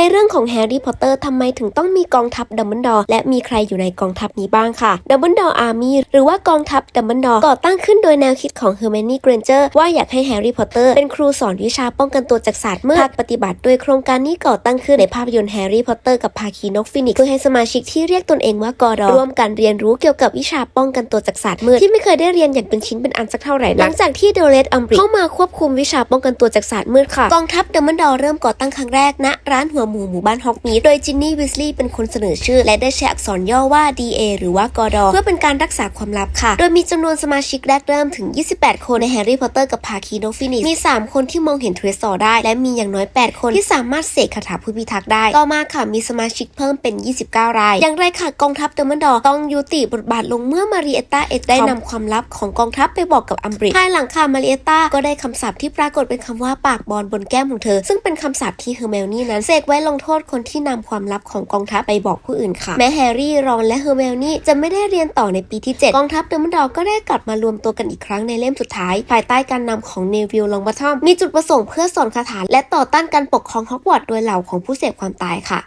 ในเรื่องของแฮร์รี่พอตเตอร์ทำไมถึงต้องมีกองทัพดัมเบิลดอร์และมีใครอยู่ในกองทัพนี้บ้างค่ะดัมเบิลดอร์อาร์มีหรือว่ากองทัพดัมเบิลดอร์ก่อตั้งขึ้นโดยแนวคิดของเฮอร์เมนี่เกรนเจอร์ว่าอยากให้แฮร์รี่พอตเตอร์เป็นครูสอนวิชาป้องกันตัวจากศาสตร์มืดภาคปฏิบัติ โดยโครงการนี้ก่อตั้งขึ้นในภาพยนตร์แฮร์รี่พอตเตอร์กับภาคีนกฟินิกซ์เพื่อให้สมาชิกที่เรียกตนเองว่ากอดอร่วมกันเรียนรู้เกี่ยวกับวิชาป้องกันตัวจากศาสตร์มืดที่ไม่เคยได้เรียนอย่างเป็นชิ้นเป็นอันสักเท่าไหร่นักหลังจากที่เดเลตอัมบริเข้ามาควบคุมวิชาป้องกันตัวจากศาสตร์มืดค่ะกองทัพดัมเบิลดอร์เริ่มก่อตั้งครั้งแรกณร้านหัวหมู่หมู่บ้านฮอกมีโดยจินนี่วิสลีย์เป็นคนเสนอชื่อ และได้ใช้อักษรย่อว่า DA หรือว่ากอดอเพื่อเป็นการรักษาความลับค่ะ โดยมีจำนวนสมาชิกแรกเริ่มถึง 28 คนในแฮร์รี่พอตเตอร์กับภาคีโนฟินิกมี 3 คนที่มองเห็นเทรซอร์ได้ และมีอย่างน้อย 8 คนที่สามารถเสกคาถาผู้พิทักษ์ได้ ต่อมาค่ะมีสมาชิกเพิ่มเป็น 29 ราย อย่างไรค่ะกองทัพเดัมเบิลดอร์ต้องยุติบทบาทลงเมื่อมาริเอตตาเอ็กได้นำความลับของกองทัพไปบอกกับอัมบริดภายหลังค่ะมาริเอตตาก็ได้คำสาปที่ปรากฏเป็นคำว่าปากบอลบนแก้มของเธอ ซึ่งเป็นคำสาปที่เฮอร์เมลนี่นั้นเสกไว้ลงโทษคนที่นำความลับของกองทัพไปบอกผู้อื่นค่ะ แม้แฮร์รี่ รอน และเฮอร์เมลนี่จะไม่ได้เรียนต่อในปีที่ 7 กองทัพเดอร์มันดอร์ก็ได้กลับมารวมตัวกันอีกครั้งในเล่มสุดท้าย ภายใต้การนำของเนวิลลองบัตทอม มีจุดประสงค์เพื่อสอนคาถาและต่อต้านการปกครองฮอกวอตส์โดยเหล่าของผู้เสพความตายค่ะ